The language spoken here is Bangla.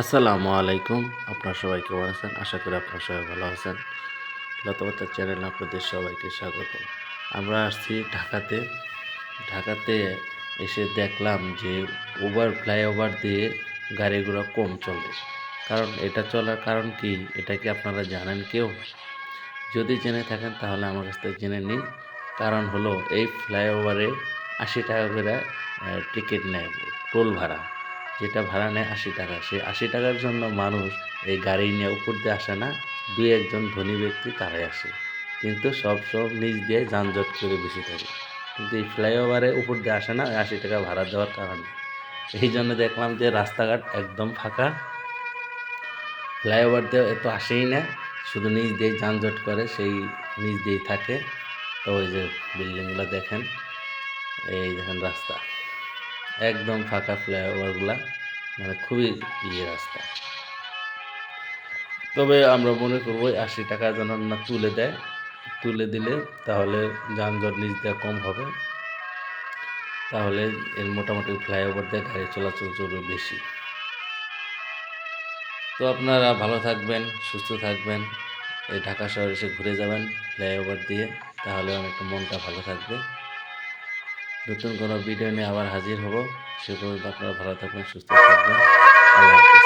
আসসালামু আলাইকুম। আপনার সবাই কেমন আছেন? আশা করি আপনার সবাই ভালো আছেন। লতাপাতার চ্যানেলে আপনাদের সবাইকে স্বাগত। আমরা আসছি ঢাকাতে। ঢাকাতে এসে দেখলাম যে ওভার ফ্লাইওভার দিয়ে গাড়িগুলো কম চলে। কারণ এটা চলার কারণ কি? এটা কি আপনারা জানেন কেউ? যদি জেনে থাকেন তাহলে আমার কাছ থেকে জেনে নিন। কারণ হলো এই ফ্লাইওভারে আশি টাকা করে টিকিট নেয়, টোল ভাড়া। যেটা ভাড়া নেয় আশি টাকা। সেই আশি টাকার জন্য মানুষ এই গাড়ি নিয়ে উপর দিয়ে আসে না, দুই একজন ধনী ব্যক্তি তারাই আসে। কিন্তু সব সব নিজ দিয়ে যানজট করে বেশি থাকে। কিন্তু এই ফ্লাইওভারে উপর দিয়ে আসে না আশি টাকা ভাড়া দেওয়ার কারণে। এই জন্য দেখলাম যে রাস্তাঘাট একদম ফাঁকা। ফ্লাইওভার দিয়ে এত আসেই না, শুধু নিজ দিয়ে যানজট করে, সেই নিজ দিয়েই থাকে। তো ওই যে বিল্ডিংগুলো দেখেন, এই দেখেন রাস্তা। একদম ফাঁকা ফ্লাইওভারগুলা মানে খুবই ইয়ে রাস্তা। তবে আমরা মনে করব আশি টাকা যেন না তুলে দেয়, তুলে দিলে তাহলে যানজট নিচ দিয়ে কম হবে। তাহলে এর মোটামুটি ফ্লাইওভার দিয়ে গাড়ি চলাচল চলবে বেশি। তো আপনারা ভালো থাকবেন, সুস্থ থাকবেন, এই ঢাকা শহরে এসে ঘুরে যাবেন ফ্লাইওভার দিয়ে, তাহলে অনেকটা মনটা ভালো থাকবে। নতুন কোনো ভিডিও নিয়ে আবার হাজির হব। সে পর্যন্ত আপনারা ভালো থাকবেন, সুস্থ থাকবেন। আল্লাহ হাফিজ।